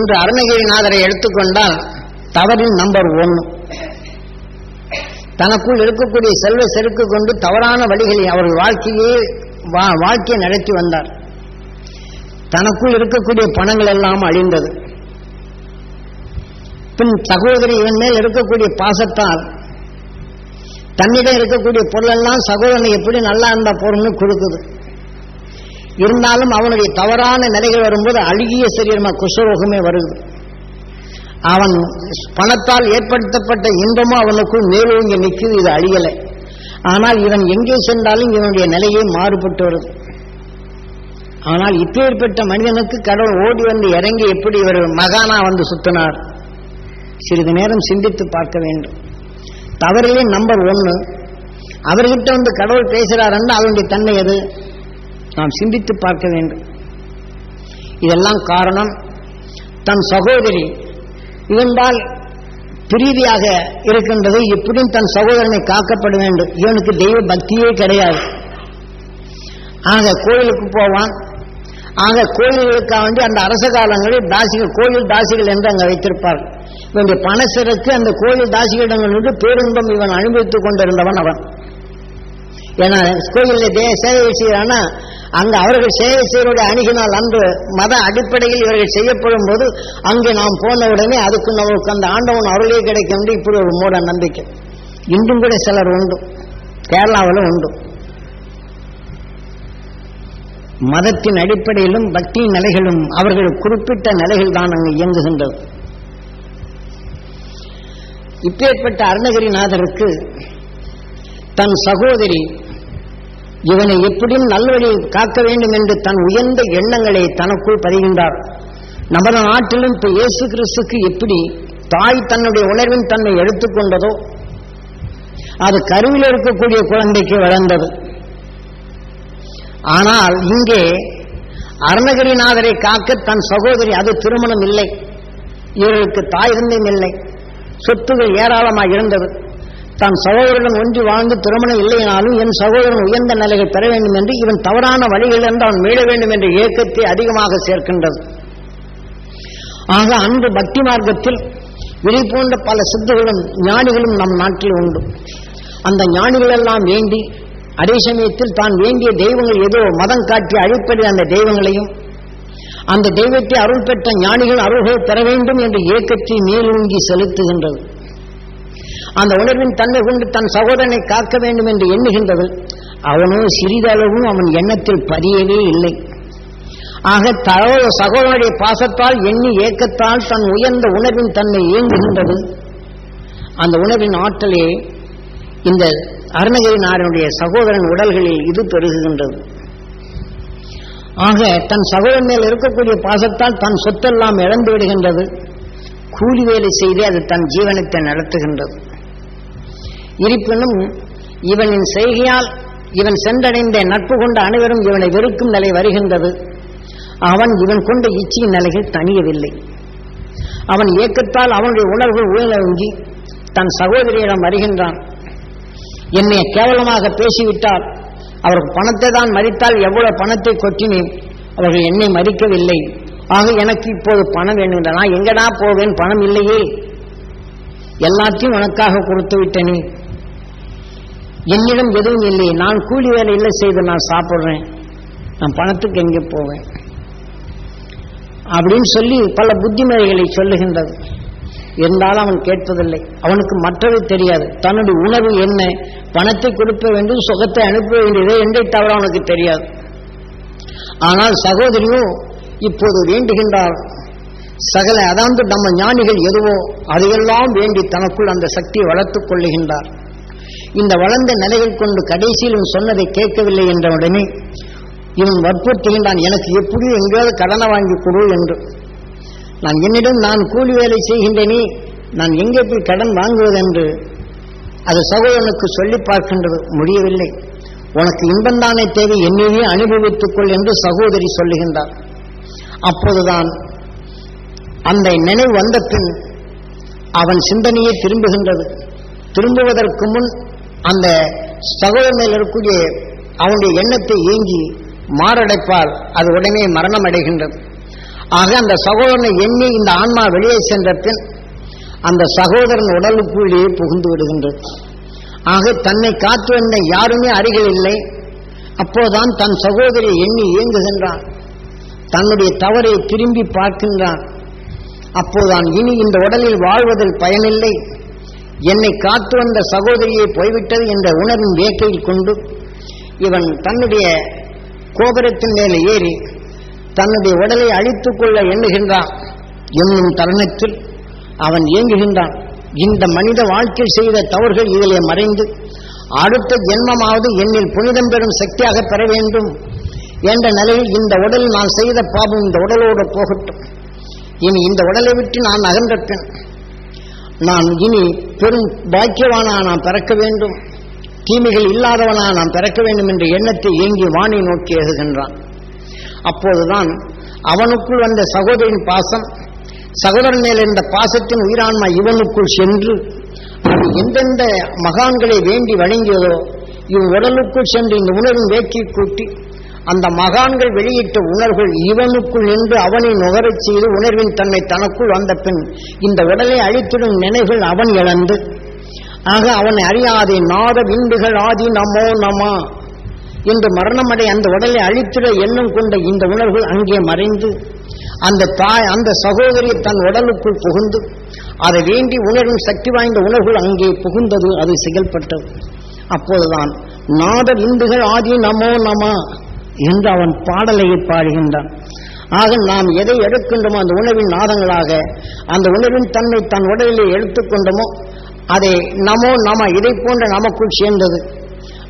என்று அருணகிரிநாதரை எடுத்துக்கொண்டால் தவறின் நம்பர் ஒன்று தனக்குள் இருக்கக்கூடிய செல்வ செருக்கு கொண்டு தவறான வழிகளில் அவர்கள் வாழ்க்கையே வாழ்க்கையை நடத்தி வந்தார். தனக்குள் இருக்கக்கூடிய பணங்கள் எல்லாம் அழிந்தது. பின் சகோதரி இவன் மேல் இருக்கக்கூடிய பாசத்தால் தன்னிடம் இருக்கக்கூடிய பொருளெல்லாம் சகோதரனை எப்படி நல்லா இருந்தா பொருள்னு கொடுக்குது இருந்தாலும் அவனுடைய தவறான நிலைகள் வரும்போது அழுகிய சரீரமா குஷ்ரோகமே வருது. அவன் பணத்தால் ஏற்படுத்தப்பட்ட இன்பமும் அவனுக்குள் மேலோங்கி நிற்குது இது அழியலை. ஆனால் இவன் எங்கே சென்றாலும் இவனுடைய நிலையே மாறுபட்டு வருது. ஆனால் இப்பேற்பட்ட மனிதனுக்கு கடவுள் ஓடி வந்து இறங்கி எப்படி இவர் மகானா வந்து சுத்தினார்? சிறிது நேரம் சிந்தித்து பார்க்க வேண்டும். தவறிலே நம்பர் ஒன்று அவர்கிட்ட வந்து கடவுள் பேசுகிறாருன்னா அவனுடைய தன்மை எது? நாம் சிந்தித்து பார்க்க வேண்டும். இதெல்லாம் காரணம் தன் சகோதரி. இவன்பால் பிரீதியாக இருக்கின்றது எப்படியும் தன் சகோதரனை காக்கப்பட வேண்டும். இவனுக்கு தெய்வ பக்தியே கிடையாது. ஆக கோயிலுக்கு போவான். ஆக கோயில்களுக்காக வேண்டி அந்த அரச காலங்களில் தாசிகள் கோயில் தாசிகள் என்று அங்கே வைத்திருப்பார்கள். இவனுடைய பணசிறக்கு அந்த கோயில் தாசிகளிடங்களிலிருந்து பேரின்பம் இவன் அனுபவித்துக் கொண்டிருந்தவன் அவன். ஏன்னா கோயிலில் தே சேவை செய்யறானா அங்க அவர்கள் சேவை செய்வதை அணுகினால் அன்று மத அடிப்படையில் இவர்கள் செய்யப்படும் போது அங்கே நாம் போன உடனே அதுக்கு நமக்கு அந்த ஆண்டவன் அவர்களே கிடைக்கும் இப்படி ஒரு மூட நம்பிக்கை. இன்றும் கூட சிலர் உண்டு. கேரளாவில் உண்டு. மதத்தின் அடிப்படையிலும் பக்தி நிலைகளும் அவர்கள் குறிப்பிட்ட நிலைகள் தான் அங்கு இயங்குகின்றது. இப்பேற்பட்ட அருணகிரிநாதருக்கு தன் சகோதரி இவனை எப்படியும் நல்வழியில் காக்க வேண்டும் என்று தன் உயர்ந்த எண்ணங்களை தனக்குள் பதிகின்றார். நமது நாட்டிலும் இப்ப இயேசு கிறிஸ்துக்கு எப்படி தாய் தன்னுடைய உணர்வின் தன்னை எடுத்துக்கொண்டதோ அது கருவில் இருக்கக்கூடிய குழந்தைக்கு வளர்ந்தது. ஆனால் இங்கே அருணகிரிநாதரை காக்க தன் சகோதரி அது திருமணம் இல்லை. இவர்களுக்கு தாய் இருந்தும் இல்லை. சொத்துகள் ஏராளமாக இருந்தது. தான் சகோதரனுடன் ஒன்றி வாழ்ந்து திருமணம் இல்லைனாலும் என் சகோதரன் உயர்ந்த நிலைகள் பெற வேண்டும் என்று இவன் தவறான வழிகளிலிருந்து அவன் மீள வேண்டும் என்ற இயக்கத்தை அதிகமாக சேர்க்கின்றது. ஆக அன்று பக்தி மார்க்கத்தில் இதை போன்ற பல சித்துகளும் ஞானிகளும் நம் நாட்டில் உண்டு. அந்த ஞானிகள் எல்லாம் வேண்டி அதே சமயத்தில் தான் வேண்டிய தெய்வங்கள் ஏதோ மதம் காட்டி அழிப்பது அந்த தெய்வங்களையும் அந்த தெய்வத்தை அருள் பெற்ற ஞானிகள் அருள்கள் பெற வேண்டும் என்ற இயக்கத்தை மேலூங்கி செலுத்துகின்றது. அந்த உணர்வின் தன்மை கொண்டு தன் சகோதரனை காக்க வேண்டும் என்று எண்ணுகின்றது அவனோ சிறிதளவும் அவன் எண்ணத்தில் பதியவே இல்லை. ஆக தகவ சகோதரனுடைய பாசத்தால் எண்ணி ஏக்கத்தால் தன் உயர்ந்த உணர்வின் தன்மை இயங்குகின்றது அந்த உணர்வின் ஆற்றலே இந்த அருணகிரிநாதனுடைய சகோதரன் உடல்களில் இது பெருகுகின்றது. ஆக தன் சகோதரன் மேல் இருக்கக்கூடிய பாசத்தால் தன் சொத்தெல்லாம் இழந்து விடுகின்றது. கூலி வேலை செய்து அது தன் ஜீவனத்தை நடத்துகின்றது. இருப்பினும் இவனின் செய்கையால் இவன் சென்றடைந்த நட்பு கொண்ட அனைவரும் இவனை வெறுக்கும் நிலை வருகின்றது. அவன் இவன் கொண்ட இச்சையின் நிலைகள் தணியவில்லை. அவன் இயக்கத்தால் அவனுடைய உணர்வு உயர்நோங்கி தன் சகோதரியிடம் வருகின்றான். என்னை கேவலமாக பேசிவிட்டால் அவருக்கு பணத்தை தான் மறித்தால் எவ்வளவு பணத்தை கொட்டினேன். அவர்கள் என்னை மறிக்கவில்லை ஆக எனக்கு இப்போது பணம் வேணுங்கிற நான் எங்கடா போவேன்? பணம் இல்லையே. எல்லாத்தையும் உனக்காக கொடுத்து விட்டனே. என்னிடம் எதுவும் இல்லை. நான் கூலி வேலை இல்லை செய்து நான் சாப்பிட்றேன். நான் பணத்துக்கு எங்கே போவேன்? அப்படின்னு சொல்லி பல புத்திமதிகளை சொல்லுகின்றது. இருந்தாலும் அவன் கேட்பதில்லை. அவனுக்கு மற்றவை தெரியாது. தன்னுடைய உணவு என்ன? பணத்தை கொடுக்க வேண்டும் சுகத்தை அனுப்ப வேண்டியது என்றை தவிர அவனுக்கு தெரியாது. ஆனால் சகோதரியும் இப்போது வேண்டுகின்றார். சகல அதாவது நம்ம ஞானிகள் எதுவோ அதையெல்லாம் வேண்டி தனக்குள் அந்த சக்தியை வளர்த்துக் கொள்ளுகின்றார். இந்த வளர்ந்த நிலைகள் கொண்டு கடைசியில் இவன் சொன்னதை கேட்கவில்லை என்ற உடனே இவன் வற்புறுத்துகின்றான் எனக்கு எப்படியும் எங்கேயாவது கடனை வாங்கி கொடு என்று. நான் என்னிடம் நான் கூலி வேலை செய்கின்றேனே நான் எங்கே போய் கடன் வாங்குவது என்று. அது சகோதரனுக்கு சொல்லி பார்க்கின்றது முடியவில்லை. உனக்கு இன்பந்தானே தேவை என்னையே அனுபவித்துக் கொள் என்று சகோதரி சொல்லுகின்றார். அப்போதுதான் அந்த நினைவு வந்த பின் அவன் சிந்தனையே திரும்புகின்றது. திரும்புவதற்கு முன் அந்த சகோதரன் மேல் இருக்கக்கூடிய அவனுடைய எண்ணத்தை ஏங்கி மாரடைப்பால் அது உடனே மரணம் அடைகின்றது ஆக அந்த சகோதரனை எண்ணி இந்த ஆன்மா வெளியே சென்ற பின் அந்த சகோதரன் உடலுக்குள்ளேயே புகுந்து விடுகின்றது. ஆக தன்னை காத்து வந்த யாருமே அருகில் இல்லை. அப்போதான் தன் சகோதரியை எண்ணி இயங்குகின்றான் தன்னுடைய தவறை திரும்பி பார்க்கின்றான். அப்போதான் இனி இந்த உடலில் வாழ்வதில் பயனில்லை. என்னை காத்து வந்த சகோதரியை போய்விட்டது என்ற உணர்வின் வேட்டையில் கொண்டு இவன் தன்னுடைய கோபுரத்தின் மேலே ஏறி தன்னுடைய உடலை அழித்துக் கொள்ள எண்ணுகின்றான். என்னும் தருணத்தில் அவன் இயங்குகின்றான் இந்த மனித வாழ்க்கை செய்த தவறுகள் இதிலே மறைந்து அடுத்த ஜென்மமாவது என்னில் புனிதம் பெறும் சக்தியாக பெற வேண்டும் என்ற நிலையில் இந்த உடல் நான் செய்த பாபம் இந்த உடலோடு போகட்டும். இனி இந்த உடலை விட்டு நான் அகன்ற நான் இனி பெரும் பாக்கியவானா நாம் பிறக்க வேண்டும். தீமைகள் இல்லாதவனா நாம் பிறக்க வேண்டும் என்ற எண்ணத்தை ஏங்கி வாணி நோக்கி எழுகின்றான். அப்போதுதான் அவனுக்குள் வந்த சகோதரின் பாசம் சகோதரன் மேல் இருந்த பாசத்தின் உயிரான்மா இவனுக்குள் சென்று அது எந்தெந்த மகான்களை வேண்டி வழங்கியதோ இவன் உடலுக்குள் சென்று இந்த உணர்வின் வேக்கி கூட்டி அந்த மகான்கள் வெளியிட்ட உணர்வுகள் இவனுக்குள் நின்று அவனை நுகரச் செய்து உணர்வின் தன்மை தனக்குள் வந்த பின் இந்த உடலை அழித்திடும் நினைவுகள் அவன் இழந்து. ஆக அவனை அறியாதே நாத விந்துகள் ஆதி நமோ நமா என்று மரணமடை அந்த உடலை அழித்திட எண்ணம் கொண்ட இந்த உணர்வுகள் அங்கே மறைந்து அந்த தாய் அந்த சகோதரி தன் உடலுக்குள் புகுந்து அதை வேண்டி உணரும் சக்தி வாய்ந்த உணர்வுகள் அங்கே புகுந்தது அது செயல்பட்டது. அப்போதுதான் நாத விந்துகள் ஆதி நமோ நமா என்று அவன் பாடலை பாடுகின்றான். ஆக நாம் எதை எடுக்கின்றோமோ அந்த உணவின் நாதங்களாக அந்த உணவின் தன்மை தன் உடலிலே எடுத்துக்கொண்டோமோ அதை நமோ நம இதை போன்ற நமக்குள் சேர்ந்தது.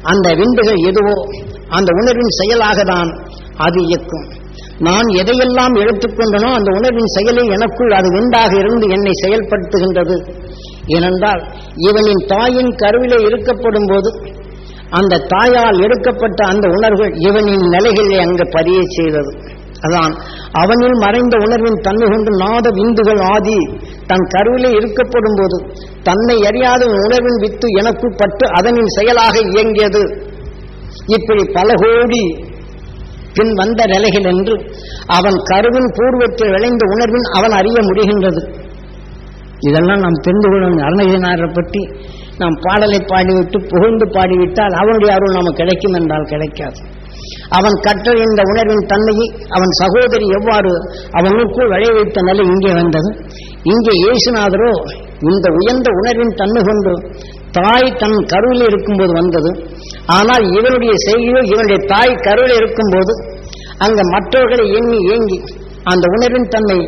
அந்த விந்துகள் எதுவோ அந்த உணர்வின் செயலாக தான் அது இயக்கும். நான் எதையெல்லாம் எடுத்துக்கொண்டனோ அந்த உணர்வின் செயலை எனக்குள் அது விந்தாக இருந்து என்னை செயல்படுத்துகின்றது. ஏனென்றால் இவனின் தாயின் கருவிலே இருக்கப்படும் போது அந்த தாயால் எடுக்கப்பட்ட அந்த உணர்வுகள் இவனின் நிலைகளை அங்கு பதிய செய்தது. அதான் அவனில் மறைந்த உணர்வின் தன்மை கொண்டு நாத விந்துகள் ஆதி தன் கருவிலே இருக்கப்படும் போது தன்னை அறியாத உணர்வின் வித்து எனக்கு பட்டு அதனின் செயலாக இயங்கியது. இப்படி பல கோடி பின் வந்த நிலைகள் என்று அவன் கருவின் பூர்வத்தில் விளைந்த உணர்வின் அவன் அறிய முடிகின்றது. இதெல்லாம் நாம் தெரிந்து கொள்ளும் அருணகிரிநாதரை பற்றி நாம் பாடலை பாடிவிட்டு புகழ்ந்து பாடிவிட்டால் அவனுடைய அருள் நமக்கு கிடைக்கும் என்றால் கிடைக்காது. அவன் கற்ற இந்த உணர்வின் தன்மையை அவன் சகோதரி எவ்வாறு அவனுக்குள் விளைய வைத்த நிலை இங்கே வந்தது? இங்கே இயேசுநாதரோ இந்த உயர்ந்த உணர்வின் தன்மை கொண்டு தாய் தன் கருவில் இருக்கும்போது வந்தது. ஆனால் இவனுடைய செய்கையோ இவனுடைய தாய் கருவில் இருக்கும்போது அங்கே மற்றவர்களை எண்ணி ஏங்கி அந்த உணர்வின் தன்மை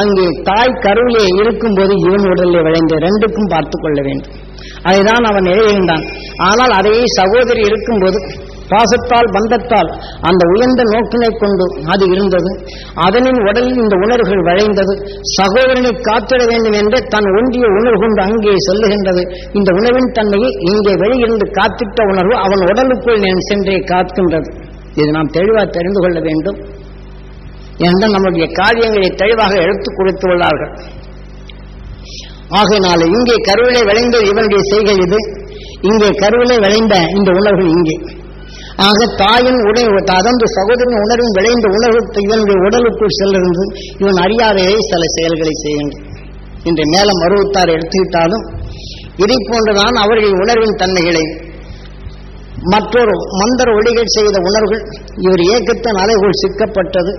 அங்கே தாய் கருவிலே இருக்கும்போது இவன் உடலில் விளைந்த ரெண்டுக்கும் பார்த்து கொள்ள வேண்டும். அதைதான் அவன் எழுதுகின்றான் ஆனால் அதையே சகோதரி இருக்கும்போது பாசத்தால் பந்தத்தால் அந்த உயர்ந்த நோக்கினை கொண்டு அது இருந்தது. அதனின் உடலில் இந்த உணர்வுகள் வளைந்தது. சகோதரனை காத்திட வேண்டும் என்று தன் ஒன்றிய உணர்வு கொண்டு அங்கே செல்லுகின்றது. இந்த உணவின் தன்மையை இங்கே வெளியிருந்து காத்திட்ட உணர்வு அவன் உடலுக்குள் நான் சென்றே காக்கின்றது. இது நாம் தெளிவாக தெரிந்து கொள்ள வேண்டும். என்றால் நம்முடைய காரியங்களை தெளிவாக எடுத்துக் கொடுத்து உள்ளார்கள். ஆகையினால இங்கே கருவிலை விளைந்த இவனுடைய செய்கை இது. இங்கே கருவிலை விளைந்த இந்த உணர்வு இங்கே. ஆக தாயின் உடை அதன்று சகோதரன் உணர்வும் விளைந்த உணர்வு இவனுடைய உடலுக்குள் செல்லிருந்து இவன் அறியாதையே சில செயல்களை செய்கின்றான். இன்று மேலும் அறுபத்தாறு எடுத்துக்கிட்டாலும் இதை போன்றுதான் அவர்கள் உணர்வின் தன்மைகளை. மற்றொரு மந்திர ஒளிகள் செய்த உணர்வுகள் இவர் இயக்கத்தின் அலைகுள் சிக்கப்பட்டது.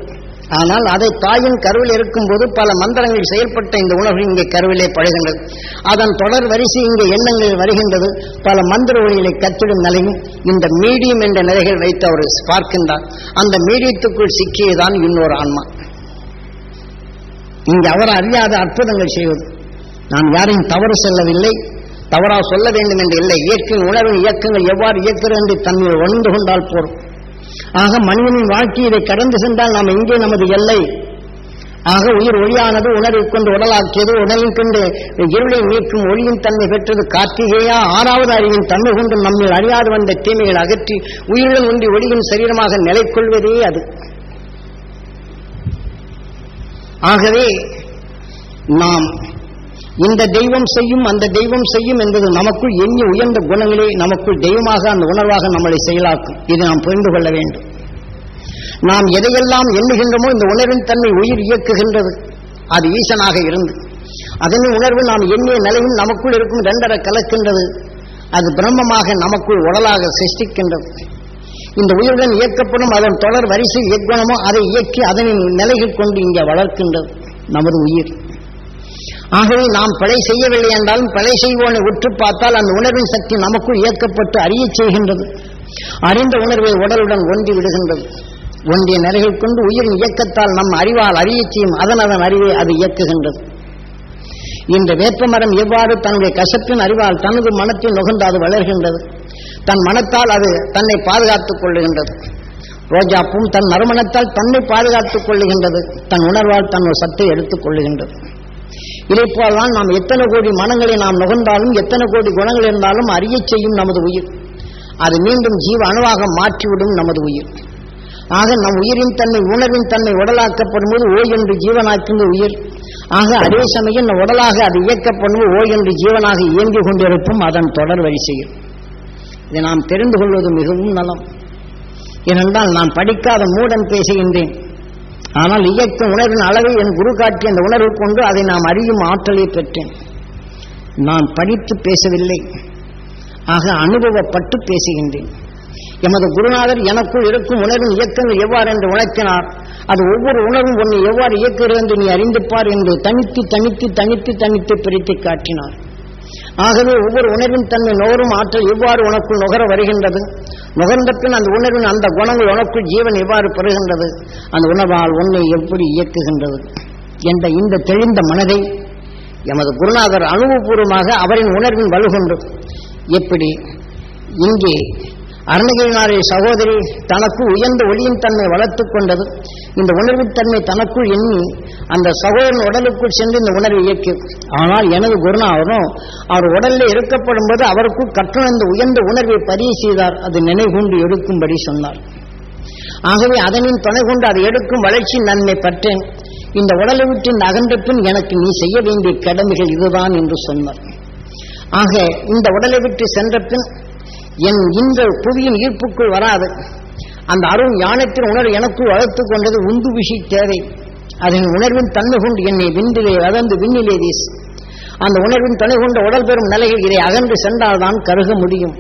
ஆனால் அதை தாயின் கருவில் இருக்கும்போது பல மந்திரங்கள் செயல்பட்ட இந்த உணர்வு இங்கே கருவிலே பழகின்றது. அதன் தொடர் வரிசை இங்கே எண்ணங்களில் வருகின்றது. பல மந்திர ஒளிகளை கத்திடும் நிலையும் இந்த மீடியம் என்ற நிலைகள் வைத்து அவர் பார்க்கின்றார். அந்த மீடியத்துக்குள் சிக்கியதான் இன்னொரு ஆன்மா. இங்கு அவர் அறியாத அற்புதங்கள் செய்வது. நான் யாரையும் தவறு செல்லவில்லை. தவறா சொல்ல வேண்டும் என்று இல்லை இயற்கையின் உணர்வு இயக்கங்கள் எவ்வாறு இயக்கிறது என்று தன்னை உணர்ந்து கொண்டால் போறோம் ஆக மனிதனின் வாழ்க்கை இதை கடந்து சென்றால் நாம் எங்கே நமது எல்லை? ஆக உயிர் ஒளியானது உணர்வை கொண்டு உடலாக்கியது உடலின் கொண்டு இருளை நீக்கும் ஒளியின் தன்மை பெற்றது கார்த்திகேயா. ஆறாவது அறிவின் தன்மை கொண்டு நம்மில் அறியாது வந்த தீமைகள் அகற்றி உயிருடன் ஒன்றி ஒளியின் சரீரமாக நிலை கொள்வதே அது. ஆகவே நாம் இந்த தெய்வம் செய்யும் அந்த தெய்வம் செய்யும் என்பது நமக்குள் எண்ணி உயர்ந்த குணங்களே நமக்குள் தெய்வமாக அந்த உணர்வாக நம்மளை செயலாக்கும். இதை நாம் புரிந்து கொள்ள வேண்டும். நாம் எதையெல்லாம் எண்ணுகின்றோமோ இந்த உணர்வின் தன்மை உயிர் இயக்குகின்றது. அது ஈசனாக இருந்து. அதன் உணர்வு நாம் எண்ணிய நிலையும் நமக்குள் இருக்கும் ரெண்டரை கலக்கின்றது. அது பிரம்மமாக நமக்குள் உடலாக சிருஷ்டிக்கின்றது. இந்த உயிருடன் இயக்கப்படும் அதன் தொடர் வரிசை இயக்குணமோ அதை இயக்கி அதனின் நிலைகள் கொண்டு இங்கே வளர்க்கின்றது. நமது உயிர். ஆகவே நாம் பிழை செய்யவில்லை என்றாலும் பிழை செய்வோனை உற்று பார்த்தால் அந்த உணர்வின் சக்தி நமக்குள் இயக்கப்பட்டு அறியச் செய்கின்றது. அறிந்த உணர்வை உடலுடன் ஒன்றி விடுகின்றது. ஒன்றிய நிறைகள் கொண்டு உயிரின் இயக்கத்தால் நம் அறிவால் அறியச் செய்யும் அதன் அதன் அறிவை அது இயக்குகின்றது. இந்த வேப்பமரம் எவ்வாறு தன்னுடைய கசப்பின் அறிவால் தனது மனத்தில் நுகர்ந்து அது வளர்கின்றது? தன் மனத்தால் அது தன்னை பாதுகாத்துக் கொள்ளுகின்றது. ரோஜாப்பும் தன் நறுமணத்தால் தன்னை பாதுகாத்துக் கொள்ளுகின்றது. தன் உணர்வால் தன் சத்தை எடுத்துக் கொள்ளுகின்றது. இதைப்போல்தான் நாம் எத்தனை கோடி மனங்களை நாம் நுகர்ந்தாலும் எத்தனை கோடி குணங்கள் இருந்தாலும் அறியச் செய்யும் நமது உயிர். அது மீண்டும் ஜீவ அணுவாக மாற்றிவிடும் நமது உயிர். ஆக நம் உயிரின் தன்மை உணர்வின் தன்மை உடலாக்கப்படும் போது ஓய் என்று ஜீவனாக்குங்க உயிர். ஆக அதே சமயம் நம் உடலாக அது இயக்கப்படும் போது ஓய் என்று ஜீவனாக இயங்கிக் கொண்டிருக்கும் அதன் தொடர் வரிசையில். இதை நாம் தெரிந்து கொள்வது மிகவும் நலம். ஏனென்றால் நான் படிக்காத மூடன் பேசுகின்றேன் ஆனால் இயக்கம் உணர்வின் அளவை என் குரு காட்டிய அந்த உணர்வு கொண்டு அதை நாம் அறியும் ஆற்றலை பெற்றேன். நான் படித்து பேசவில்லை. ஆக அனுபவப்பட்டு பேசுகின்றேன். எமது குருநாதர் எனக்குள் இருக்கும் உணர்வின் இயக்கங்கள் எவ்வாறு என்று உணர்த்தினார். அது ஒவ்வொரு உணர்வும் ஒன்றை எவ்வாறு இயக்குகிறது என்று நீ அறிந்துப்பார் என்று தனித்து தனித்து தனித்து தனித்து பிரித்து காட்டினார். ஆகவே ஒவ்வொரு உணர்வின் தன்மை நுகரும் ஆற்றல் எவ்வாறு உனக்குள் நுகர வருகின்றது? நுகர்ந்த பின் அந்த உணர்வின் அந்த குணங்கள் உனக்குள் ஜீவன் எவ்வாறு பெறுகின்றது? அந்த உணவால் உன்னை எப்படி இயக்குகின்றது? என்ற இந்த தெளிந்த மனதை எமது குருநாதர் அனுபவபூர்வமாக அவரின் உணர்வின் வலுகொண்டு எப்படி இங்கே அருணகிரிநாதர் சகோதரி தனக்கு உயர்ந்த ஒளியின் தன்மை வளர்த்துக் கொண்டது. இந்த உணர்வின் தன்மை தனக்குள் எண்ணி அந்த சகோதரன் உடலுக்குள் சென்று இந்த உணர்வை இயக்கி ஆனால் எனது குருநாதரும் அவர் உடலில் இருக்கப்படும் போது அவருக்குள் கற்றுணர்ந்த உயர்ந்த உணர்வை பதிவு செய்தார். அது நினைகூண்டு எடுக்கும்படி சொன்னார். ஆகவே அதனின் துணை கொண்டு அதை எடுக்கும் வளர்ச்சி நன்மை பற்றேன். இந்த உடலை விட்டு இந்த அகன்ற பின் எனக்கு நீ செய்ய வேண்டிய கடமைகள் இதுதான் என்று சொன்னார். ஆக இந்த உடலை விட்டு சென்ற பின் என் இந்த புவியின் ஈர்ப்புக்குள் வராது. அந்த அருண் ஞானத்தின் உணர்வு எனக்குள் வளர்த்துக் கொண்டது உந்து விஷி தேவை. அதன் உணர்வின் தன்மை கொண்டு என்னை விண்டிலே அகன்று விண்ணிலே வீஸ் அந்த உணர்வின் துணை கொண்ட உடல் பெறும் நிலையில் இதை அகன்று சென்றால்தான் கருக முடியும்.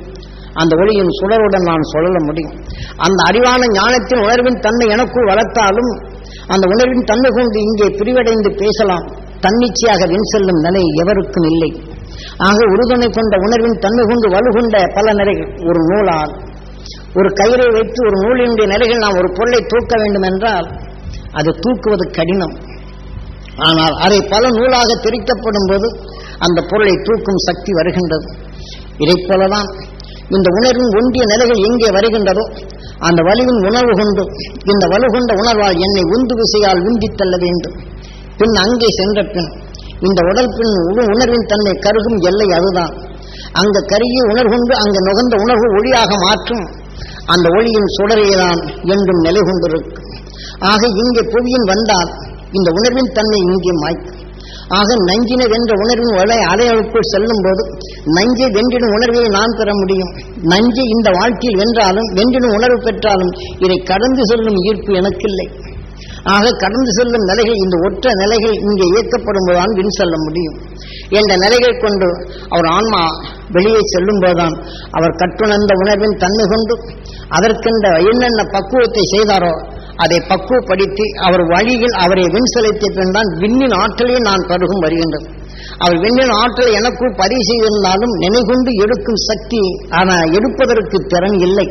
அந்த ஒளியின் சுடருடன் நான் சுழல முடியும். அந்த அறிவான ஞானத்தின் உணர்வின் தன்மை எனக்குள் வளர்த்தாலும் அந்த உணர்வின் தன்மை கொண்டு இங்கே பிரிவடைந்து பேசலாம். தன்னிச்சையாக வின் செல்லும் நிலை எவருக்கும் இல்லை. ஆக உறுதுணை கொண்ட உணர்வின் தன்மை கொண்டு வலுகொண்ட பல நிலைகள் ஒரு நூலால் ஒரு கயிறை வைத்து ஒரு நூலினுடைய நிலைகள் நாம் ஒரு பொருளை தூக்க வேண்டும் என்றால் அது தூக்குவது கடினம். ஆனால் அதை பல நூலாக திரிக்கப்படும் போது அந்த பொருளை தூக்கும் சக்தி வருகின்றது. இதைப் போலதான் இந்த உணர்வின் ஒன்றிய நிலைகள் எங்கே வருகின்றதோ அந்த வலுவின் உணர்வு கொண்டு இந்த வலு கொண்ட உணர்வால் என்னை உந்து விசையால் உந்தித் தள்ள வேண்டும். பின் அங்கே சென்ற பின் இந்த உடல் பின் உணர்வின் தன்மை கருகும் எல்லை அதுதான். அங்க கருகி உணர்கொண்டு அங்கு நுகர்ந்த உணர்வு ஒளியாக மாற்றும். அந்த ஒளியின் சுடரைதான் என்றும் நிலை கொண்டிருக்கும் ஆக இங்கே புவியின் வந்தால் இந்த உணர்வின் தன்மை இங்கே மாய்க்கும். ஆக நஞ்சின வென்ற உணர்வின் வலை அலைகளுக்குள் செல்லும் போது நஞ்சை வென்றிடும் உணர்வை நான் பெற முடியும். நஞ்சை இந்த வாழ்க்கையில் வென்றாலும் வென்றிடும் உணர்வு பெற்றாலும் இதை கடந்து செல்லும் ஈர்ப்பு எனக்கில்லை. ஆக கடந்து செல்லும் நிலைகள் இந்த ஒற்ற நிலைகள் இங்கே இயக்கப்படும் போதுதான் வின் செல்ல முடியும். என்ற நிலைகள் கொண்டு அவர் ஆன்மா வெளியே செல்லும் போதுதான் அவர் கட்டுணர்ந்த உணர்வின் தன்மை கொண்டு அதற்கென்ற என்னென்ன பக்குவத்தை செய்தாரோ அதை பக்குவப்படுத்தி அவர் வழியில் அவரை வின் செலுத்திய பின் தான் விண்ணின் ஆற்றலே நான் பருகும் வருகின்றேன் அவர் விண்ணின் ஆற்றலை எனக்குள் பதிவு செய்திருந்தாலும் நினைகொண்டு எடுக்கும் சக்தி ஆனால் எடுப்பதற்கு திறன் இல்லை.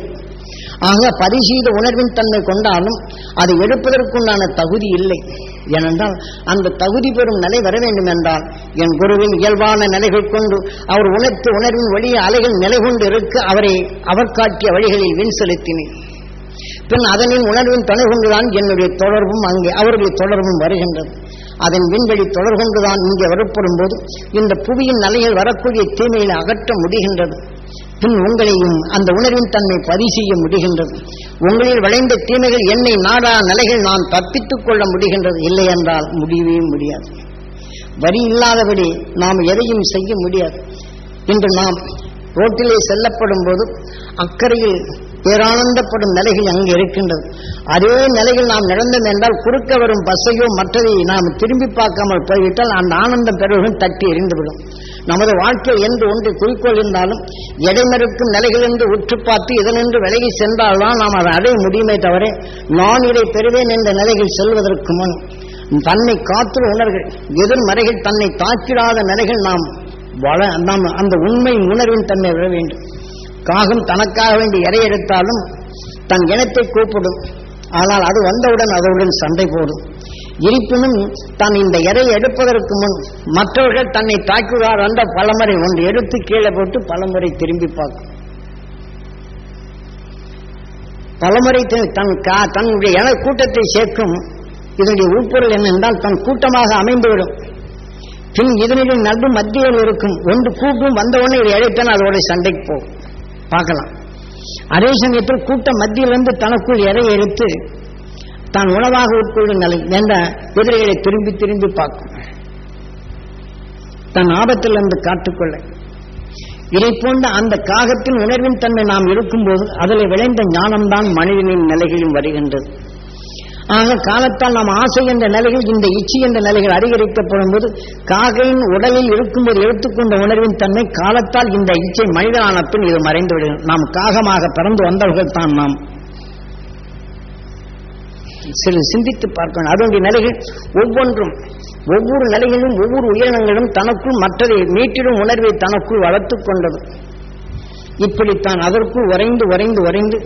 ஆக பரிசீத உணர்வின் தன்மை கொண்டாலும் அதை எடுப்பதற்குண்டான தகுதி இல்லை. ஏனென்றால் அந்த தகுதி பெறும் நிலை வர வேண்டும் என்றால் என் குருவின் இயல்பான நிலைகள் கொண்டு அவர் உணர்த்து உணர்வின் வழியே அலைகள் நிலை கொண்டு இருக்க அவரை அவர் காட்டிய வழிகளில் வின் செலுத்தினேன். பின் அதனின் உணர்வின் துணை கொண்டுதான் என்னுடைய தொடர்பும் அங்கே அவருடைய தொடர்பும் வருகின்றது. அதன் விண்வெளி தொடர் கொண்டுதான் இங்கே வரப்படும் போது இந்த புவியின் நிலையில் வரக்கூடிய தீமையை அகற்ற முடிகின்றது. பின் உங்களையும் அந்த உணர்வின் தன்மை பதிவு செய்ய முடிகின்றது. உங்களில் விளைந்த தீமைகள் என்னை நாடா நிலைகள் நான் தப்பித்துக் கொள்ள முடிகின்றது. இல்லை என்றால் முடியவே முடியாது. வரி இல்லாதபடி நாம் எதையும் செய்ய முடியாது. இன்று நாம் ரோட்டிலே செல்லப்படும் போது அக்கறையில் பேரானந்தப்படும் நிலைகள் அங்கு இருக்கின்றது. அதே நிலையில் நாம் நடந்தோம் என்றால் குறுக்க வரும் பஸ்ஸையோ மற்றதை நாம் திரும்பி பார்க்காமல் போய்விட்டால் அந்த ஆனந்தம் பெறுவதும் தட்டி எறிந்துவிடும். நமது வாழ்க்கை என்று ஒன்று குறிக்கோள் இருந்தாலும் இடைமறுக்கும் நிலைகள் என்று உற்று பார்த்து இதனின்று விலகி சென்றால்தான் நாம் அதை அடைய முடியுமே தவிர நான் இதை பெறுவேன் என்ற நிலைகள் செல்வதற்கு முன் தன்னை காத்து உணர்கள் எதிர்மறைகள் தன்னை தாக்கிடாத நிலைகள் நாம் வள நாம் அந்த உண்மை உணர்வின் தன்மை விட வேண்டும். காகம் தனக்காக வேண்டி இறை எடுத்தாலும் தன் இனத்தை கூப்பிடும். ஆனால் அது வந்தவுடன் அதனுடன் சண்டை போடும். இருப்பினும் தான் இந்த இறை எடுப்பதற்கு முன் மற்றவர்கள் தன்னை தாக்குவார் அந்த பலமுறை ஒன்று எடுத்து கீழே போட்டு பலமுறை திரும்பி பார்க்கும். பலமுறை தன் கா- தன்னுடைய என கூட்டத்தை சேர்க்கும். இதனுடைய உட்பொருள் என்னென்றால் தன் கூட்டமாக அமைந்துவிடும். பின் இதனுடைய நடு மத்தியில் இருக்கும். ஒன்று கூட்டும் வந்தவுடனே இதை இழைத்தான் அதோட சண்டைக்கு போகும். பார்க்கலாம். அதே சமயத்தில் கூட்டம் மத்தியிலிருந்து தனக்குள் எதை எடுத்து தான் உணவாக உட்கொள்ளும் நிலை என்ற குதிரைகளை திரும்பி திரும்பி பார்க்கும். தன் ஆபத்திலிருந்து காட்டுக்கொள்ள இதை போன்ற அந்த காகத்தின் உணர்வின் தன்மை நாம் இருக்கும்போது அதில் விளைந்த ஞானம்தான் மனிதனின் நிலைகளில் வருகின்றது. ஆக காலத்தால் நாம் ஆசை என்ற நிலையில் இந்த இச்சி என்ற நிலைகள் அதிகரிக்கப்படும் போது காகையின் உடலில் இருக்கும்போது எடுத்துக்கொண்ட உணர்வின் தன்மை காலத்தால் இந்த இச்சை மனிதனான பின் இது மறைந்துவிடும். நாம் காகமாக பிறந்து வந்தவர்கள் தான் நாம். சிறு சிந்தித்து பார்க்கணும். அதனுடைய நிலைகள் ஒவ்வொன்றும் ஒவ்வொரு நிலையிலும் ஒவ்வொரு உயிரினங்களும் தனக்குள் மற்றதை மீட்டிடும் உணர்வை தனக்குள் வளர்த்துக் கொண்டது. இப்படித்தான் அதற்குள் உறைந்து உறைந்து வரைந்து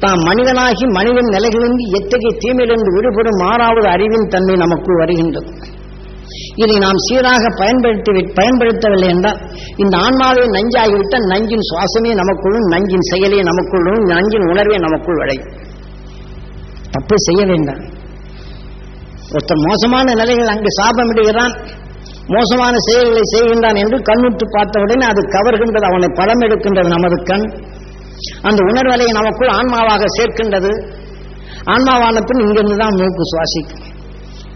தாம் மனிதனாகி மனிதன் நிலைகளிலிருந்து எத்தகைய தீமையிலிருந்து விடுபடும் ஆறாவது அறிவின் தன்மை நமக்குள் வருகின்றது. இதை நாம் சீராக பயன்படுத்தி பயன்படுத்தவில்லை என்றால் இந்த ஆன்மாவை நஞ்சாகிவிட்ட நஞ்சின் சுவாசமே நமக்குள்ளும் நஞ்சின் செயலே நமக்குள்ளும் நஞ்சின் உணர்வே நமக்குள் விளையும். தப்பு செய்ய வேண்டாம். ஒருத்தர் மோசமான நிலைகள் அங்கு சாபமிடுகிறான் மோசமான செயல்களை செய்கின்றான் என்று கண்ணுற்று பார்த்தவுடனே அது கவர்கின்றது அவனை படம் எடுக்கின்றது நமது கண். அந்த உணர்வலையை நமக்குள் ஆன்மாவாக சேர்க்கின்றது. ஆன்மாவான பின் இங்கிருந்து தான் மூக்கு சுவாசிக்கும்.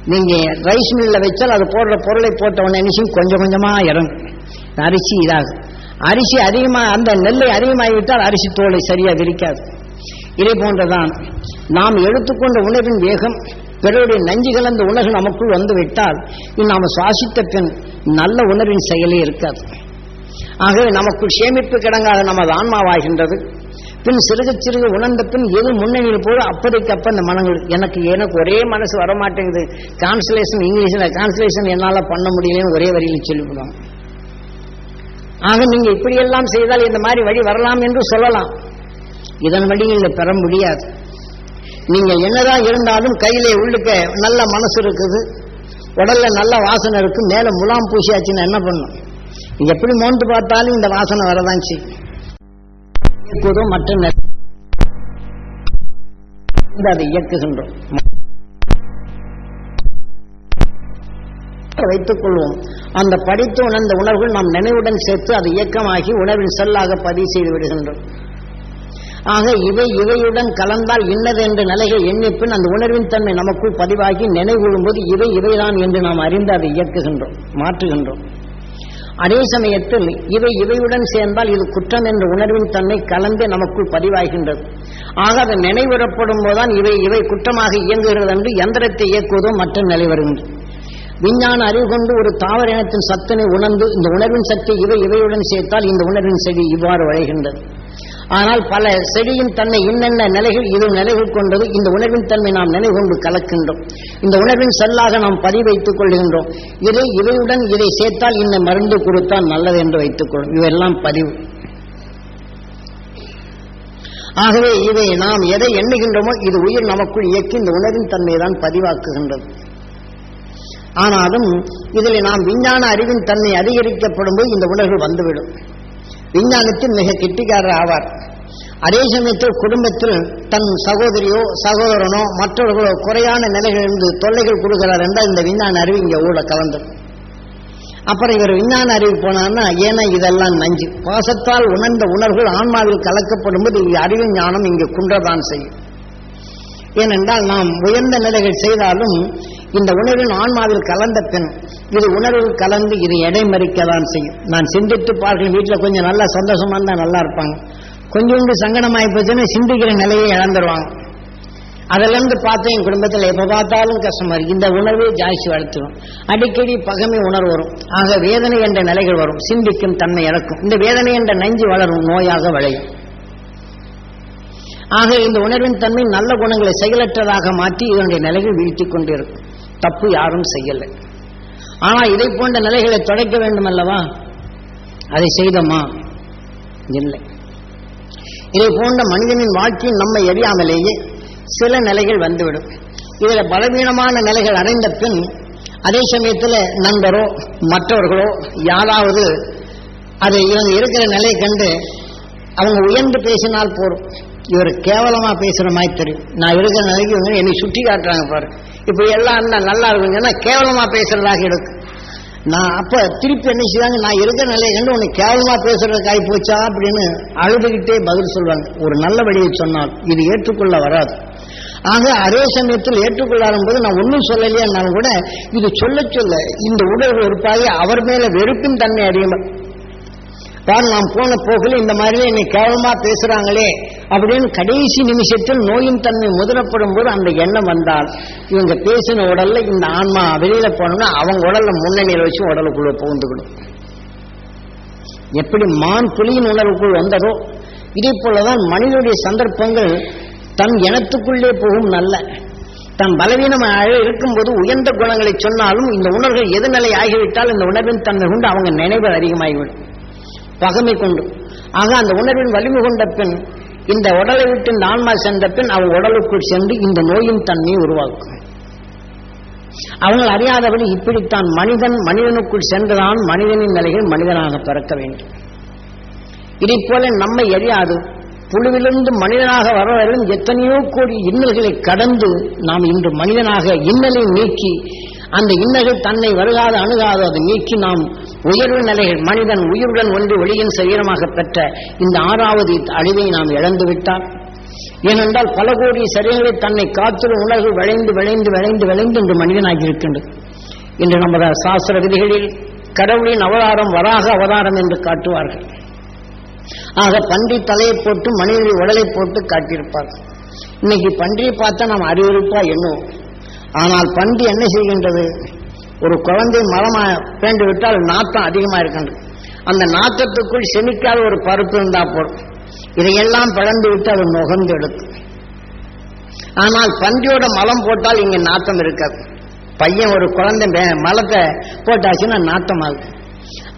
நீங்க ரைஸ் மில்ல வச்சால் அது போடுற பொருளை போட்ட உடனே நிச்சயம் கொஞ்சம் கொஞ்சமா இறங்கும். அரிசி இதாகும். அரிசி அதிகமா அந்த நெல்லை அதிகமாகிவிட்டால் அரிசி தோலை சரியாக விரிக்காது. இதே போன்றதான் நாம் எடுத்துக்கொண்ட உணர்வின் வேகம் பிறருடைய நஞ்சு கலந்த உணர்வு நமக்குள் வந்து விட்டால் நாம் சுவாசித்த பின் நல்ல உணர்வின் செயலே இருக்காது. ஆகவே நமக்குள் சேமிப்பு கிடங்காத நமது ஆன்மாவாகின்றது. பின் சிறுக சிறுக உணர்ந்த பின் எது முன்னணியில் போது அப்போதைக்கு அப்ப இந்த மனங்கள் எனக்கு எனக்கு ஒரே மனசு வரமாட்டேங்குது. கான்சலேஷன் இங்கிலீஷில் கான்சலேஷன் என்னால பண்ண முடியலன்னு ஒரே வரியில் சொல்லிவிடுவாங்க. ஆக நீங்க இப்படியெல்லாம் செய்தால் இந்த மாதிரி வழி வரலாம் என்று சொல்லலாம். இதன் வழியில் பெற முடியாது. நீங்க என்னதான் இருந்தாலும் கையிலே உள்ளுக்க நல்ல மனசு இருக்குது. உடல்ல நல்ல வாசனை இருக்கு. மேல முலாம் பூசியாச்சுன்னா என்ன பண்ணும்? எப்படி மோந்து பார்த்தாலும் இந்த வாசனை வரதான் செய்யும். மற்ற அதை இயக்குகின்றோம் வைத்துக் கொள்வோம். அந்த படித்து உணர்ந்த உணர்வுகள் நாம் நினைவுடன் சேர்த்து அது இயக்கமாகி உணவின் செல்லாக பதிவு செய்து விடுகின்றோம். ஆக இவை இவையுடன் கலந்தால் இன்னது என்ற நிலையை எண்ணிப்பின் அந்த உணர்வின் தன்மை நமக்குள் பதிவாகி நினைவுகொள்ளும் போது இவை இவைதான் என்று நாம் அறிந்து அதை இயக்குகின்றோம் மாற்றுகின்றோம். அதே சமயத்தில் இவை இவையுடன் சேர்ந்தால் இது குற்றம் என்ற உணர்வின் தன்மை கலந்து நமக்குள் பதிவாகின்றது. ஆக அது நினைவுறப்படும் போதுதான் இவை இவை குற்றமாக இயங்குகிறது என்று எந்திரத்தை இயக்குவதோ மற்ற நிலை வருகின்றது. விஞ்ஞான அறிவு கொண்டு ஒரு தாவர இனத்தின் சத்தனை உணர்ந்து இந்த உணர்வின் சக்தி இவை இவையுடன் சேர்த்தால் இந்த உணர்வின் செடி இவ்வாறு வளைகின்றது. ஆனால் பல செடியின் தன்மை இன்னென்ன நிலைகள் இது நிலைகள் கொண்டது இந்த உணர்வின் தன்மை நாம் நிலை கொண்டு கலக்கின்றோம். இந்த உணர்வின் செல்லாக நாம் பதிவைத்துக் கொள்கின்றோம். இதை இவையுடன் இதை சேர்த்தால் இந்த மருந்து கொடுத்தால் நல்லது என்று வைத்துக் கொள்ளும் இவையெல்லாம் பதிவு. ஆகவே இதை நாம் எதை எண்ணுகின்றோமோ இது உயிர் நமக்குள் இயக்கி இந்த உணர்வின் தன்மையை தான் பதிவாக்குகின்றது. ஆனாலும் இதில் நாம் விஞ்ஞான அறிவின் தன்மை அதிகரிக்கப்படும் போது இந்த உணர்வு வந்துவிடும். விஞ்ஞானத்தில் மிக கெட்டிக்காரர் ஆவார். அதே சமயத்தில் குடும்பத்தில் தன் சகோதரியோ சகோதரனோ மற்றவர்களோ குறையான நிலைகளிலிருந்து தொல்லைகள் கொடுக்கிறார் என்றால் இந்த விஞ்ஞான அறிவு இங்கே ஊட கலந்துடும் அப்புறம் இவர் விஞ்ஞான அறிவு போனார்னா ஏன்னா இதெல்லாம் நஞ்சு. பாசத்தால் உணர்ந்த உணர்வுகள் ஆன்மாவில் கலக்கப்படும் போது இது அறிவு ஞானம் இங்கே குன்றதான் செய்யும். ஏனென்றால் நாம் உயர்ந்த நிலைகள் செய்தாலும் இந்த உணர்வின் ஆன்மாவில் கலந்த பின் இது உணர்வு கலந்து இது இடைமறிக்கதான் செய்யும். நான் சிந்தித்து பார்க்கணும். வீட்டில் கொஞ்சம் நல்லா சந்தோஷமா இருந்தா நல்லா இருப்பாங்க. கொஞ்சோண்டு சங்கடமாயி போச்சுன்னா சிந்திக்கிற நிலையை இழந்துருவாங்க. அதுல இருந்து பார்த்து என் குடும்பத்தில் எப்போ பார்த்தாலும் கஷ்டமா இருக்கு. இந்த உணர்வே ஜாஸ்தி வளர்த்துரும் அடிக்கடி பகமை உணர்வு வரும். ஆக வேதனை என்ற நிலைகள் வரும். சிந்திக்கும் தன்மை இறக்கும் இந்த வேதனை என்ற நஞ்சு வளரும். நோயாக விளையும். ஆக இந்த உணர்வின் தன்மை நல்ல குணங்களை செயலற்றதாக மாற்றி இதனுடைய நிலைகள் வீழ்த்திக் கொண்டிருக்கும். தப்பு யாரும் செய்யலை. ஆனா இதை போன்ற நிலைகளை தொடைக்க வேண்டும் அல்லவா அதை செய்தோமா? இல்லை. இதை போன்ற மனிதனின் வாழ்க்கையில் நம்மை எரியாமலேயே சில நிலைகள் வந்துவிடும். இதுல பலவீனமான நிலைகள் அடைந்த பின் அதே சமயத்தில் நண்பரோ மற்றவர்களோ யாராவது அதை இவங்க இருக்கிற நிலையை கண்டு அவங்க உயர்ந்து பேசினால் போறோம் இவர் கேவலமா பேசுற மாதிரி தெரியும். நான் இருக்கிற நிலைக்கு இவங்க என்னை சுட்டி காட்டுறாங்க பாரு. இப்படி எல்லாம் இருந்தா நல்லா இருக்குங்கன்னா கேவலமா பேசுறதாக இருக்கு. நான் அப்ப திருப்பி என்ன செய்வாங்க நான் இருக்க நிலையை கண்டு உனக்கு கேவலமா பேசுறதுக்கு ஆகி போச்சா அப்படின்னு அழுதுகிட்டே பதில் சொல்லுவாங்க ஒரு நல்ல வழியை சொன்னால் இது ஏற்றுக்கொள்ள வராது. ஆக அதே சமயத்தில் ஏற்றுக்கொள்ளாரும் போது நான் ஒன்றும் சொல்லலையானாலும் கூட இது சொல்ல சொல்ல இந்த உடல் உறுப்பாகி அவர் மேல வெறுப்பின் தன்மை அதிகமா பாரு நாம் போன போக்கில் இந்த மாதிரி என்னை கேவலமா பேசுறாங்களே அப்படின்னு கடைசி நிமிஷத்தில் நோயின் தன்மை முதலப்படும் போது அந்த எண்ணம் வந்தால் இவங்க பேசின உடல்ல இந்த ஆன்மா வெளியில போனோம்னா அவங்க உடல்ல முன்னணியில் வச்சு உடலுக்குள்ள புகுந்துக்கணும் எப்படி மான் புலியின் உணர்வுக்குள் வந்ததோ இதே போலதான் மனிதனுடைய சந்தர்ப்பங்கள் தன் இனத்துக்குள்ளே போகும் நல்ல. தன் பலவீனமாக இருக்கும்போது உயர்ந்த குணங்களை சொன்னாலும் இந்த உணர்வுகள் எதிர்நிலை ஆகிவிட்டால் இந்த உணர்வின் தன்மை கொண்டு அவங்க நினைவு அதிகமாகிவிடும். பகமை கொண்டு. ஆக அந்த உணர்வின் வலிமை கொண்ட பின் இந்த உடலை விட்டு இந்த ஆன்மா சென்ற பின் அவன் உடலுக்குள் சென்று இந்த நோயின் தன்மையை உருவாக்கும். அவங்கள் அறியாதபடி இப்படித்தான் மனிதன் மனிதனுக்குள் சென்றுதான் மனிதனின் நிலையில் மனிதனாக பிறக்க வேண்டும். இதை போல நம்மை எரியாது புழுவிலிருந்து மனிதனாக வரவர்களும் எத்தனையோ கோடி இன்னல்களை கடந்து நாம் இன்று மனிதனாக இன்னலை நீக்கி அந்த இன்னல்கள் தன்னை வருகாத அணுகாத அதை நீக்கி நாம் உயர்வு நிலைகள் மனிதன் உயிருடன் ஒன்று ஒளியின் சரீரமாக பெற்ற இந்த ஆறாவது அழிவை நாம் இழந்து விட்டார். ஏனென்றால் பல கோடி சரீரங்களை தன்னை காத்திரும் உலகு விளைந்து விளைந்து விளைந்து விளைந்து இன்று மனிதனாகி இருக்கின்றது. இன்று நமது சாஸ்திர விதிகளில் கடவுளின் அவதாரம் வராக அவதாரம் என்று காட்டுவார்கள். ஆக பன்றி தலையை போட்டு மனிதனுடைய உடலை போட்டு காட்டியிருப்பார்கள். இன்னைக்கு பன்றியை பார்த்தா நாம் அறிவுறுப்பா எண்ணுவோம் ஆனால் பன்றி என்ன செய்கின்றது? ஒரு குழந்தை மரமா பேண்டு விட்டால் நாத்தம் அதிகமா இருக்கின்றது. அந்த நாத்தத்துக்குள் செமிக்காத ஒரு பருப்பு இருந்தா போடும் இதையெல்லாம் பிளந்து விட்டு அது நுகர்ந்து எடுக்கும். ஆனால் பன்றியோட மலம் போட்டால் இங்க நாத்தம் இருக்காது. பையன் ஒரு குழந்தை மே- மலத்தை போட்டாச்சுன்னா நாத்தம் ஆகும்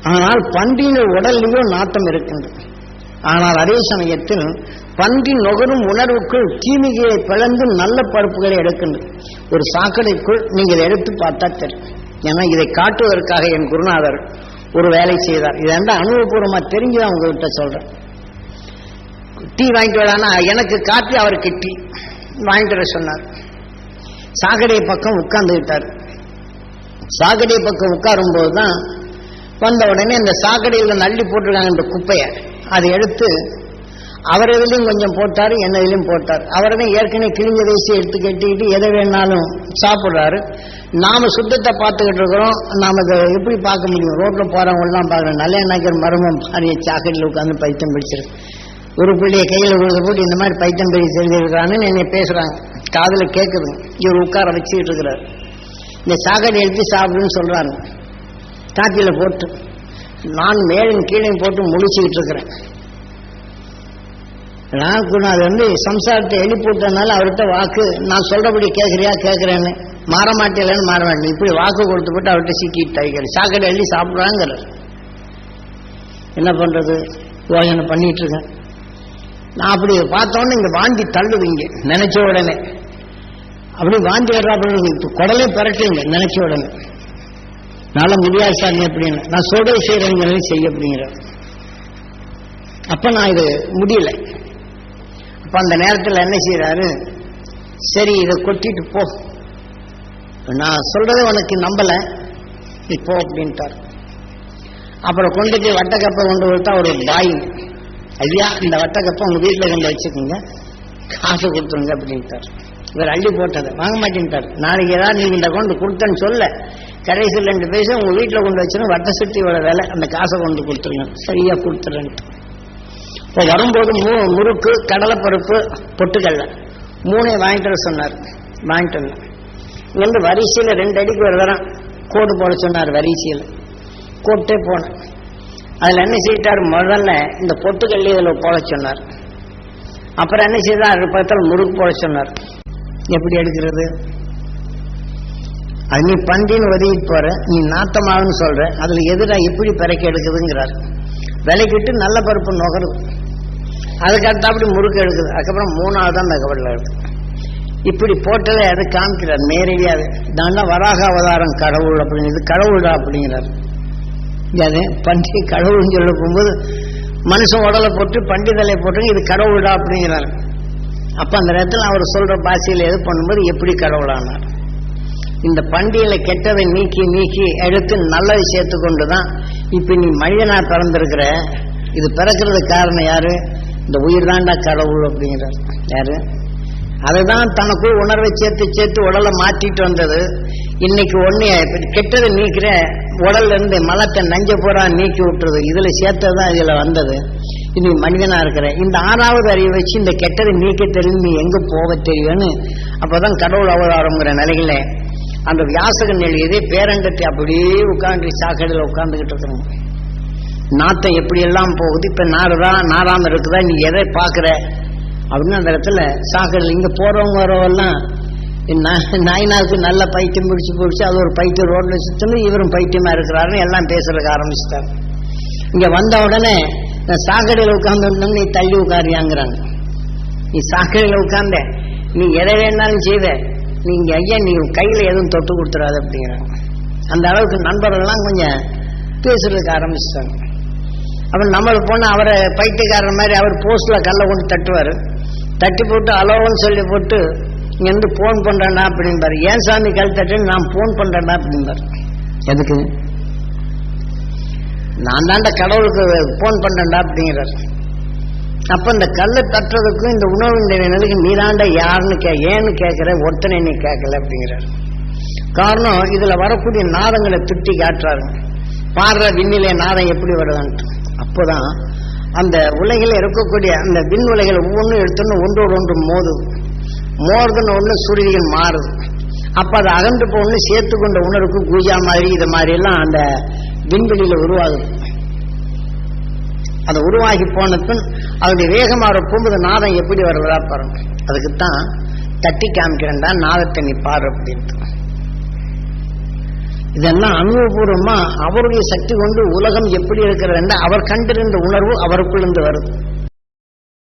ஆனால் பன்றியின் உடல்லையும் நாத்தம் இருக்கின்றது. ஆனால் அதே சமயத்தில் பன்றின் நுகரும் உணர்வுக்குள் தீமிகையை பிளந்து நல்ல பருப்புகளை எடுக்கின்றது. ஒரு சாக்கடைக்குள் நீங்கள் எடுத்து பார்த்தா தெரியும். ஏன்னா இதை காட்டுவதற்காக என் குருநாதர் ஒரு வேலை செய்தார். இது அனுபவபூர்வமாக தெரிஞ்சு அவங்க உங்ககிட்ட சொல்றேன். டீ வாங்கிட்டு வரானா எனக்கு காப்பி அவருக்கு டீ. வாங்கிட்டு வர சொன்னார். சாக்கடை பக்கம் உட்கார்ந்துகிட்டார் சாக்கடை பக்கம் உட்காரும் போதுதான் வந்த உடனே இந்த சாக்கடையில் நள்ளி போட்டிருக்காங்க இந்த குப்பையை. அதை எடுத்து அவர் இதுலையும் கொஞ்சம் போட்டார் என்ன இதுலையும் போட்டார். அவர் தான் ஏற்கனவே கிழிஞ்ச வயசு எடுத்து கட்டிக்கிட்டு எதை வேணாலும் சாப்பிட்றாரு. நாம சுத்தத்தை பார்த்துக்கிட்டு இருக்கிறோம். நாம இதை எப்படி பார்க்க முடியும்? ரோட்டில் போகிறவங்களாம் பார்க்குறோம் நல்ல நாய்க்கர் மர்மம். பாரிய சாக்கடையில் உட்காந்து பைத்தியம் பிடிச்சிருக்கு. ஒரு பிள்ளைய கையில் விழுத போட்டு இந்த மாதிரி பைத்தியம் பிடி செஞ்சுருக்கிறான்னு என்னை பேசுறாங்க. காதில் கேட்குதுங்க இவர் உட்கார வச்சுக்கிட்டு இருக்கிறார். இந்த சாக்கடை எடுத்து சாப்பிடுன்னு சொல்றாங்க. காப்பியில போட்டு நான் மேலும் கீழே போட்டு முழிச்சுக்கிட்டு இருக்கிறேன் நான் கூட அது வந்து சம்சாரத்தை எழுப்பிவிட்டதுனால அவர்கிட்ட வாக்கு நான் சொல்றபடி கேட்கறியா கேட்குறேன்னு மாற மாட்டேலன்னு மாற மாட்டேன் இப்படி வாக்கு கொடுத்து போட்டு அவர்கிட்ட சிக்கிட்டு தவிக்கிறேன் சாக்கடை எழுதி சாப்பிடுறாங்கிறார். என்ன பண்றது? யோஜனை பண்ணிட்டு இருக்கேன் நான் அப்படி பார்த்தோன்னே இங்க வாந்தி தள்ளுவீங்க நினைச்ச உடனே. அப்படி வாந்தி வர்றாப்புல குடலே பரட்டுங்க நினைச்ச உடனே. நாள முடியாது சாமி அப்படின்னு நான் சொல்றது செய்யறேங்க செய்ய அப்படிங்கிறார் அப்ப நான் இது முடியல. அப்ப அந்த நேரத்தில் என்ன செய்யறாரு சரி இதை கொட்டிட்டு போ. நான் சொல்றதை உனக்கு நம்பல. நீ போ அப்படின்ட்டார். அப்புறம் கொண்டு போய் வட்டக்கப்பை கொண்டு கொடுத்தா ஒரு பாய் ஐயா இந்த வட்டக்கப்பை உங்க வீட்டில் கொண்டு வச்சுக்கோங்க. காசு கொடுத்துருங்க அப்படின்ட்டார். இவர் அள்ளி போட்டதை. வாங்க மாட்டேன்ட்டார். நாளைக்கு ஏதாவது நீங்க இந்த கொண்டு கொடுத்தேன்னு சொல்ல. கடைசியில் ரெண்டு பைசா உங்க வீட்டில் கொண்டு வச்சுன்னு வட்ட சுட்டியோட விலை. அந்த காசை கொண்டு கொடுத்துருங்க. சரியா கொடுத்துருன்ட்டு இப்போ வரும்போது மூ முறுக்கு கடலைப்பருப்பு பொட்டுக்கடலை. மூணையும் வாங்கிட்டு வர சொன்னார். வாங்கிட்டு வந்தேன். இங்கேருந்து வரிசையில் ரெண்டு அடிக்கு ஒரு தரம் கோடு போட சொன்னார் வரிசையில். கோட்டே போனேன். அதில் என்ன செய்தார்? முதல்ல இந்த பொட்டுக்கல்லி இதில் போட சொன்னார். அப்புறம் என்ன செய்தார்? அது பக்கத்தில் முறுக்கு போட சொன்னார். எப்படி எடுக்கிறது? அது நீ பண்டின்னு ஒதுக்கிட்டு போற நீ நாத்தமாகுன்னு சொல்ற அதுல எதிரா எப்படி பிறக்க எடுக்குதுங்கிறார். விலைக்கிட்டு நல்ல பருப்பு நுகருது அதுக்கு அடுத்தாப்படி முறுக்கு எடுக்குது. அதுக்கப்புறம் மூணாவது தான் தகவல் இப்படி போட்டதை அது காமிக்கிறார்? நேரடியாக தாண்டா வராக அவதாரம் கடவுள் அப்படின்னு. இது கடவுள்டா அப்படிங்கிறார். அது பண்டி கடவுள்னு சொல்ல போகும்போது மனுஷன் உடலை போட்டு பண்டிதலை போட்டு இது கடவுள்டா அப்படிங்கிறார். அப்ப அந்த நேரத்தில் அவர் சொல்ற பாஷையில் எது பண்ணும்போது எப்படி கடவுளானார்? இந்த பண்டிகையில கெட்டதை நீக்கி நீக்கி எடுத்து நல்லதை சேர்த்து கொண்டு தான் இப்ப நீ மனிதனா பிறந்திருக்கிற. இது பிறக்கிறதுக்கு காரணம் யாரு? இந்த உயிர் தாண்டா கடவுள் அப்படிங்கிறார். யாரு? அதுதான் தனக்குள் உணர்வை சேர்த்து சேர்த்து உடலை மாற்றிட்டு வந்தது. இன்னைக்கு ஒண்ணு கெட்டதை நீக்கிற உடல்ல இருந்து மலத்தை நஞ்ச பூரா நீக்கி விட்டுறது இதுல சேர்த்ததுதான் இதுல வந்தது. இது மனிதனா இருக்கிற இந்த ஆறாவது அறிவை வச்சு இந்த கெட்டதை நீக்க தெரியும் நீ எங்க போக தெரியும்னு அப்பதான் கடவுள் அவதாரம்ங்கிற நிலையில அந்த வியாசகன் எழுதியதே பேரண்டத்தை அப்படியே உட்காந்து சாக்கடையில் உட்காந்துக்கிட்டு இருக்கிறோம் நாத்தம் எப்படி எல்லாம் போகுது? இப்ப நாரதா நாராம இருக்குதா? நீ எதை பாக்குற அப்படின்னு அந்த இடத்துல சாக்கடையில் இங்க போறவங்க வரவெல்லாம் நாயினாவுக்கு நல்ல பைத்தியம் பிடிச்சு பிடிச்சி அது ஒரு பைத்தியம் ரோட்ல சுத்தணும் இவரும் பைத்தியமா இருக்கிறாருன்னு எல்லாம் பேசுறதுக்கு ஆரம்பிச்சுட்டாங்க இங்க வந்த உடனே நான் சாக்கடையில் உட்கார்ந்து நீ தள்ளி உட்காரியாங்கிறாங்க. நீ சாக்கடையில் உட்கார்ந்த நீ எதை வேணாலும் செய்த நீங்க ஐயா நீ கையில எதுவும் தொட்டு கொடுத்துறாது அப்படிங்கிறாங்க அந்த அளவுக்கு நண்பர்கள்லாம் கொஞ்சம் பேசுறதுக்கு ஆரம்பிச்சிட்டாங்க. அப்புறம் நம்மளுக்கு போன அவரை பைத்தியக்காரர் மாதிரி அவர் போஸ்ட்ல கல்ல கொண்டு தட்டுவார். தட்டி போட்டு அலோவன்னு சொல்லி போட்டு இங்க இருந்து போன் பண்றேன்னா அப்படின்பாரு ஏன் சாமி கல் தட்டுன்னு நான் போன் பண்றேன்னா அப்படின்பாரு எதுக்கு? நான் தாண்ட கடவுளுக்கு போன் பண்றேன்டா அப்படிங்கிறார். அப்ப இந்த கல்லை தட்டுறதுக்கும் இந்த உணவு நிலைக்கு நீராண்ட யாருன்னு கே ஏன்னு கேட்கிற ஒருத்தனை நீ கேட்கல அப்படிங்கிறார். காரணம் இதுல வரக்கூடிய நாதங்களை திட்டி காட்டுறாரு பாடுற விண்ணிலே நாதம் எப்படி வருதான்ட்டு. அப்போதான் அந்த உலகில் இருக்கக்கூடிய அந்த விண் உலகில் ஒவ்வொன்றும் எடுத்தோன்னு ஒன்றோடு ஒன்று மோதும் மோதுன்னு ஒன்று சுருதிகள் மாறுது. அப்போ அதை அகன்று போன்னு சேர்த்து கொண்ட உணர்வுக்கு பூஜா மாதிரி இது மாதிரி எல்லாம் அந்த விண்வெளியில உருவாகுது. அது உருவாகி போன பின் அதனுடைய வேகமாக அவரை போகும்போது நாதம் எப்படி வருவதா பாருங்க. அதுக்குத்தான் தட்டி காமிக்கிறேன்டா நாதத்தை நீ பாரு அப்படின்ட்டு. இதெல்லாம் அனுபவபூர்வமா அவருடைய சக்தி கொண்டு உலகம் எப்படி இருக்கிறது அவர் கண்டிருந்த உணர்வு அவருக்குள்ளிருந்து வருது.